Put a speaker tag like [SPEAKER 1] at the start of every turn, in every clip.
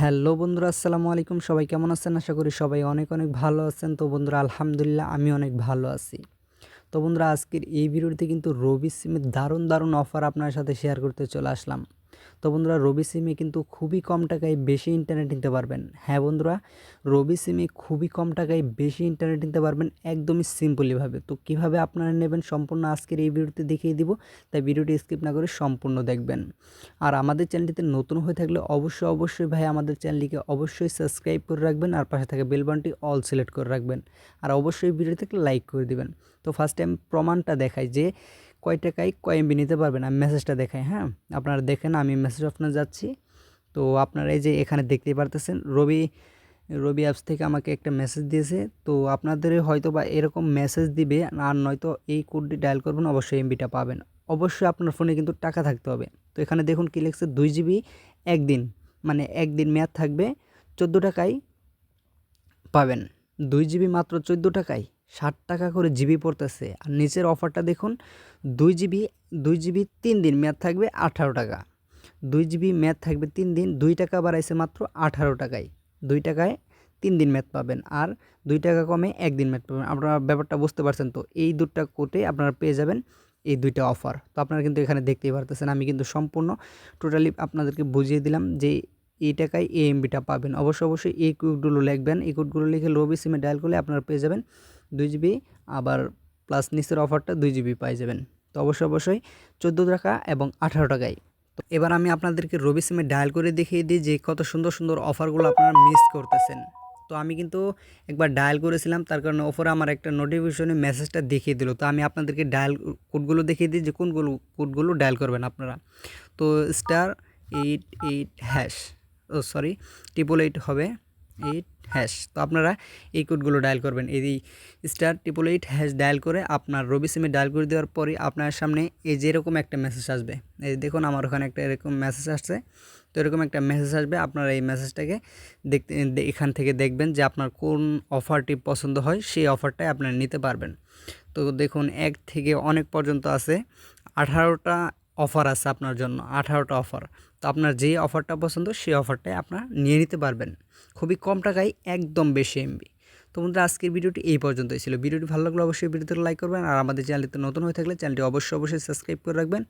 [SPEAKER 1] Hello বন্ধুরা, আসসালামু আলাইকুম। সবাই কেমন আছেন? আশা করি সবাই অনেক অনেক ভালো আছেন। তো বন্ধুরা, আলহামদুলিল্লাহ আমি অনেক ভালো আছি। তো বন্ধুরা, আজকের এই ভিডিওতে কিন্তু রবি সিমের দারুণ দারুণ অফার আপনার সাথে শেয়ার করতে চলে আসলাম। তো বন্ধুরা, রবি সিমে কিন্তু খুবই কম টাকায় বেশি ইন্টারনেট নিতে পারবেন। হ্যাঁ বন্ধুরা, রবি সিমে খুবই কম টাকায় বেশি ইন্টারনেট নিতে পারবেন একদমই সিম্পলিভাবে তো কীভাবে আপনারা নেবেন সম্পূর্ণ আজকের এই ভিডিওতে দেখিয়ে দিব, তাই ভিডিওটি স্কিপ না করে সম্পূর্ণ দেখবেন। আর আমাদের চ্যানেলটিতে নতুন হয়ে থাকলে অবশ্যই অবশ্যই ভাই আমাদের চ্যানেলটিকে অবশ্যই সাবস্ক্রাইব করে রাখবেন আর পাশে থাকা বেল বাটনটি অল সিলেক্ট করে রাখবেন। আর অবশ্যই ভিডিওতে লাইক করে দিবেন। তো ফার্স্ট টাইম প্রমাণটা দেখায় যে কয় টাকায় কয় এমবি নিতে পারবেন? আমি মেসেজটা দেখাই হ্যাঁ? আপনারা দেখেন, আমি মেসেজ অপশনে যাচ্ছি। তো আপনারা এই যে এখানে দেখতেই পারতেছেন, রবি রবি অ্যাপস থেকে আমাকে একটা মেসেজ দিয়েছে। তো আপনাদের হয়তো বা এরকম মেসেজ দিবে, আর নয়তো এই কোডটি ডায়াল করবেন, অবশ্যই এমবিটা পাবেন। অবশ্যই আপনার ফোনে কিন্তু টাকা থাকতে হবে। তো এখানে দেখুন কি লিখছে, দুই জিবি একদিন মানে একদিন মেয়াদ থাকবে, চোদ্দ টাকায় পাবেন। দুই জিবি মাত্র চোদ্দ টাকায়। ষাট টাকা করে জিবি পড়তেছে। আর নিচের অফারটা দেখুন, দুই জিবি দুই জিবি তিন দিন, মেয়াদ থাকবে আঠারো টাকা। দুই জিবি মেয়াদ থাকবে তিন দিন, দুই টাকা বাড়াইছে মাত্র আঠারো টাকায়। দুই টাকায় তিন দিন ম্যাথ পাবেন আর দুই টাকা কমে একদিন ম্যাথ পাবেন। আপনারা ব্যাপারটা বুঝতে পারছেন তো? এই দুটা কোটে আপনারা পেয়ে যাবেন এই দুইটা অফার। তো আপনারা কিন্তু এখানে দেখতেই পারতেছেন, আমি কিন্তু সম্পূর্ণ, টোটালি আপনাদেরকে বুঝিয়ে দিলাম যে এই টাকায় এই এমবিটা পাবেন। অবশ্যই অবশ্যই এই কোডগুলো লিখবেন। এই কোডগুলো লিখে রবি সিমে ডায়াল করলে আপনারা পেয়ে যাবেন দুই জিবি, আবার প্লাস নিচের অফারটা দুই জিবি পাই যাবেন। তো অবশ্যই অবশ্যই চোদ্দ টাকা এবং আঠারো টাকায়। তো এবার আমি আপনাদেরকে রবি সিমে ডায়াল করে দেখিয়ে দিই যে কত সুন্দর সুন্দর অফারগুলো আপনারা মিস করতেছেন। তো আমি কিন্তু একবার ডায়াল করেছিলাম, তার কারণে ওপরে আমার একটা নোটিফিকেশনে মেসেজটা দেখিয়ে দিল। তো আমি আপনাদেরকে ডায়াল কোডগুলো দেখিয়ে দিই যে কোনগুলো কোডগুলো ডায়াল করবেন আপনারা। তো স্টার এইট এইট হ্যাশ ও সরি ট্রিপল এইট হবে। এইট হ্যাশ তো আপনারা এই কোডগুলো ডায়াল করবেন। এই star triple eight hash dial করে আপনার রবি সিমে ডায়াল করে দেওয়ার পরে আপনার সামনে এই যে এরকম একটা মেসেজ আসবে। এই দেখুন আমার ওখানে একটা এরকম মেসেজ আসছে। তো এরকম একটা মেসেজ আসবে। আপনারা এই মেসেজটাকে দেখতে এখান থেকে দেখবেন যে আপনার কোন অফারটি পছন্দ হয়, সেই অফারটাই আপনারা নিতে পারবেন। তো দেখুন, এক থেকে অনেক পর্যন্ত আছে। আঠারোটা অফার আছে আপনার জন্য, আঠারোটা অফার। তো আপনার যেই অফারটা পছন্দ, সেই অফারটাই আপনার নিয়ে নিতে পারবেন। খুবই কম টাকায়, একদম বেশি এমবি তো বন্ধুরা, আজকের ভিডিওটি এই পর্যন্তই ছিল। ভিডিওটি ভালো লাগলে অবশ্যই ভিডিওতে লাইক করবেন, আর আমাদের চ্যানেলটিতে নতুন হয়ে থাকলে চ্যানেলটি অবশ্যই অবশ্যই সাবস্ক্রাইব করে রাখবেন।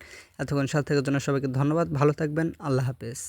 [SPEAKER 1] এতক্ষণ সাথে থাকার জন্য সবাইকে ধন্যবাদ, ভালো থাকবেন, আল্লাহ হাফেজ।